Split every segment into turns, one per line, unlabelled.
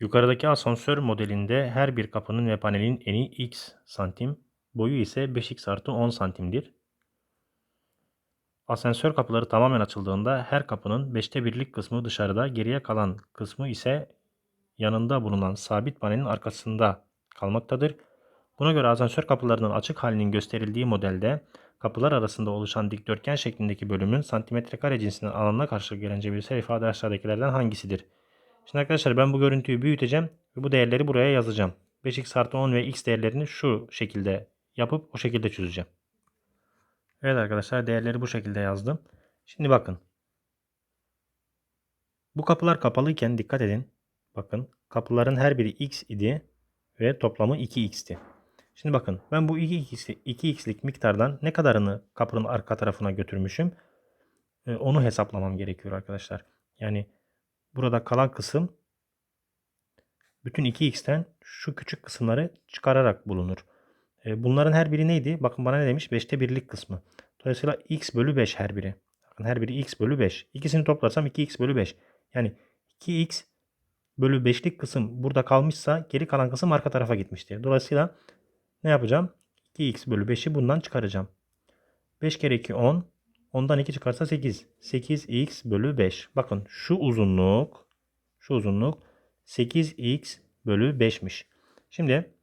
Yukarıdaki asansör modelinde her bir kapının ve panelin eni x santim, boyu ise 5x artı 10 santimdir. Asansör kapıları tamamen açıldığında her kapının 5'te birlik kısmı dışarıda, geriye kalan kısmı ise yanında bulunan sabit panelin arkasında kalmaktadır. Buna göre asansör kapılarının açık halinin gösterildiği modelde kapılar arasında oluşan dikdörtgen şeklindeki bölümün santimetre kare cinsinden alanına karşılık gelen cebirsel ifade aşağıdakilerden hangisidir? Şimdi arkadaşlar ben bu görüntüyü büyüteceğim ve bu değerleri buraya yazacağım. 5x artı 10 ve x değerlerini şu şekilde yapıp o şekilde çözeceğim. Evet arkadaşlar değerleri bu şekilde yazdım. Şimdi bakın. Bu kapılar kapalıyken dikkat edin. Bakın kapıların her biri x idi ve toplamı 2x'ti. Şimdi bakın ben bu 2x, 2x'lik miktardan ne kadarını kapının arka tarafına götürmüşüm e, onu hesaplamam gerekiyor arkadaşlar. Yani burada kalan kısım bütün 2x'ten şu küçük kısımları çıkararak bulunur. E, bunların her biri neydi? Bakın bana ne demiş? 5'te birlik kısmı. Dolayısıyla x bölü 5 her biri. Bakın her biri x bölü 5. İkisini toplarsam 2x bölü 5. Yani 2x bölü 5'lik kısım burada kalmışsa geri kalan kısım arka tarafa gitmiştir. Dolayısıyla ne yapacağım? 2x bölü 5'i bundan çıkaracağım. 5 kere 2 10. 10'dan 2 çıkarsa 8. 8x bölü 5. Bakın şu uzunluk şu uzunluk 8x bölü 5'miş. Şimdi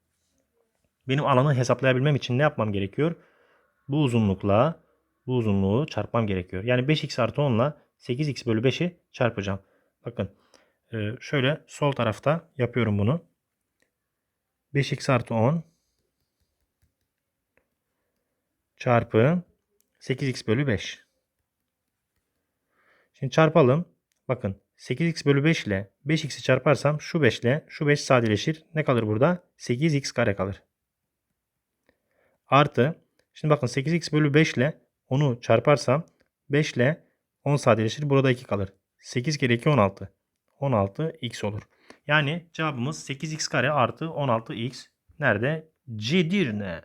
benim alanı hesaplayabilmem için ne yapmam gerekiyor? Bu uzunlukla bu uzunluğu çarpmam gerekiyor. Yani 5x artı 10 ile 8x bölü 5'i çarpacağım. Bakın e, şöyle sol tarafta yapıyorum bunu. 5x artı 10 çarpı 8x bölü 5. Şimdi çarpalım. Bakın 8x bölü 5 ile 5x'i çarparsam şu 5 ile şu 5 sadeleşir. Ne kalır burada? 8x kare kalır. Artı şimdi bakın 8x bölü 5 ile onu çarparsam 5 ile 10 sadeleşir. Burada 2 kalır. 8 kere 2 16. 16 x olur. Yani cevabımız 8x kare artı 16x nerede? Cedirne.